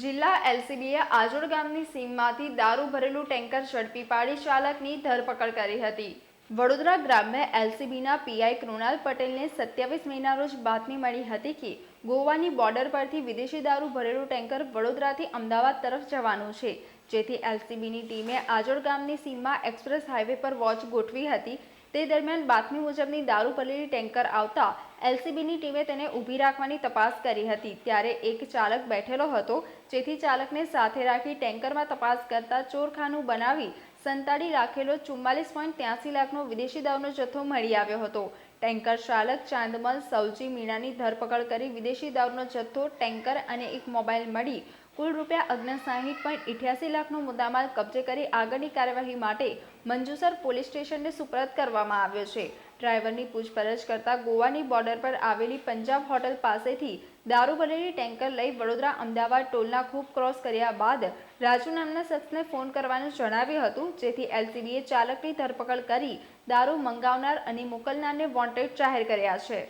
જિલ્લા એલસીબીએ આજોડ ગામની સીમમાંથી દારૂ ભરેલું ટેન્કર ઝડપી પાડી ચાલકની ધરપકડ કરી હતી. વડોદરા ગ્રામ્ય એલસીબીના પીઆઈ કૃણાલ પટેલને સત્યાવીસ મહિના રોજ બાતમી મળી હતી કે ગોવાની બોર્ડર પરથી વિદેશી દારૂ ભરેલું ટેન્કર વડોદરાથી અમદાવાદ તરફ જવાનું છે. જેથી એલસીબીની ટીમે આજોડ ગામની સીમમાં એક્સપ્રેસ હાઈવે પર વોચ ગોઠવી હતી. તે દરમિયાન બાતમી મુજબની દારૂ ભરેલી ટેન્કર આવતા એલસીબીની ટીમે તેને ઊભી રાખવાની તપાસ કરી હતી. ત્યારે એક ચાલક બેઠેલો હતો. જેથી ચાલકને સાથે રાખી ટેન્કરમાં તપાસ કરતા ચોરખાનું બનાવી સંતાડી રાખેલો ચુમ્માલીસ પોઈન્ટ ત્યાસી લાખનો વિદેશી દારૂનો જથ્થો મળી આવ્યો હતો. ટેન્કર ચાલક ચાંદમલ સૌજી મીણાની ધરપકડ કરી વિદેશી દારૂનો જથ્થો, ટેન્કર અને એક મોબાઈલ મળી. કુલ રૂપિયા અગ્નસાહીઠ પોઈન્ટ ઇઠ્યાસી લાખનો મુદ્દામાલ કબજે કરી આગળની કાર્યવાહી માટે મંજુસર પોલીસ સ્ટેશનને સુપ્રત કરવામાં આવ્યો છે. ડ્રાઈવરની પૂછપરછ કરતા ગોવાની બોર્ડર પર આવેલી પંજાબ હોટલ પાસેથી દારૂ ભરેલી ટેન્કર લઈ વડોદરા અમદાવાદ ટોલના ખૂબ ક્રોસ કર્યા બાદ રાજુ નામના શખ્સને ફોન કરવાનું જણાવ્યું હતું, જેથી એલસીબીએ ચાલકની ધરપકડ કરી દારૂ મંગાવનાર અને મોકલનારને વોન્ટેડ જાહેર કર્યા છે.